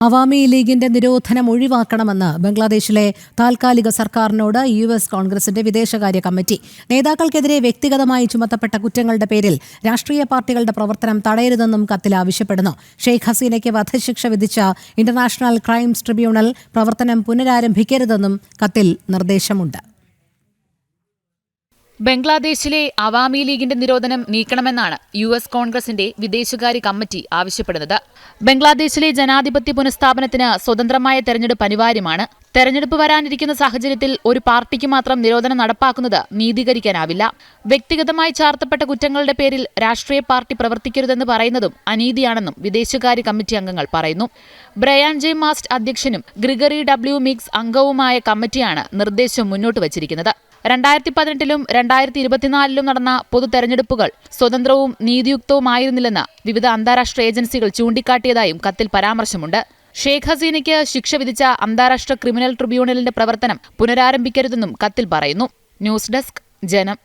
അവാമി ലീഗിന്റെ നിരോധനം ഒഴിവാക്കണമെന്ന് ബംഗ്ലാദേശിലെ താൽക്കാലിക സർക്കാരിനോട് യു എസ് കോൺഗ്രസിന്റെ വിദേശകാര്യ കമ്മിറ്റി. നേതാക്കൾക്കെതിരെ വ്യക്തിഗതമായി ചുമത്തപ്പെട്ട കുറ്റങ്ങളുടെ പേരിൽ രാഷ്ട്രീയ പാർട്ടികളുടെ പ്രവർത്തനം തടയരുതെന്നും കത്തിൽ ആവശ്യപ്പെടുന്നു. ഷെയ്ഖ് ഹസീനയ്ക്ക് വധശിക്ഷ വിധിച്ച ഇന്റർനാഷണൽ ക്രൈംസ് ട്രിബ്യൂണൽ പ്രവർത്തനം പുനരാരംഭിക്കരുതെന്നും കത്തിൽ നിർദ്ദേശമുണ്ട്. ബംഗ്ലാദേശിലെ അവാമി ലീഗിന്റെ നിരോധനം നീക്കണമെന്നാണ് യു എസ് കോൺഗ്രസിന്റെ വിദേശകാര്യ കമ്മിറ്റി ആവശ്യപ്പെടുന്നത്. ബംഗ്ലാദേശിലെ ജനാധിപത്യ പുനഃസ്ഥാപനത്തിന് സ്വതന്ത്രമായ തെരഞ്ഞെടുപ്പ് അനിവാര്യമാണ്. തെരഞ്ഞെടുപ്പ് വരാനിരിക്കുന്ന സാഹചര്യത്തിൽ ഒരു പാർട്ടിക്ക് മാത്രം നിരോധനം നടപ്പാക്കുന്നത് നീതീകരിക്കാനാവില്ല. വ്യക്തിഗതമായി ചാർത്തപ്പെട്ട കുറ്റങ്ങളുടെ പേരിൽ രാഷ്ട്രീയ പാർട്ടി പ്രവർത്തിക്കരുതെന്ന് പറയുന്നതും അനീതിയാണെന്നും വിദേശകാര്യ കമ്മിറ്റി അംഗങ്ങൾ പറയുന്നു. ബ്രയാൻ ജെ മാസ്റ്റ് അധ്യക്ഷനും ഗ്രിഗറി ഡബ്ല്യു മിക്സ് അംഗവുമായ കമ്മിറ്റിയാണ് നിർദ്ദേശം മുന്നോട്ട് വച്ചിരിക്കുന്നത്. രണ്ടായിരത്തി പതിനെട്ടിലും രണ്ടായിരത്തി ഇരുപത്തിനാലിലും നടന്ന പൊതു തെരഞ്ഞെടുപ്പുകൾ സ്വതന്ത്രവും നീതിയുക്തവുമായിരുന്നില്ലെന്ന് വിവിധ അന്താരാഷ്ട്ര ഏജൻസികൾ ചൂണ്ടിക്കാട്ടിയതായും കത്തിൽ പരാമർശമുണ്ട്. ഷെയ്ഖ് ഹസീനയ്ക്ക് ശിക്ഷ വിധിച്ച അന്താരാഷ്ട്ര ക്രിമിനൽ ട്രിബ്യൂണലിന്റെ പ്രവർത്തനം പുനരാരംഭിക്കരുതെന്നും കത്തിൽ പറയുന്നു. ന്യൂസ് ഡെസ്ക് ജനം.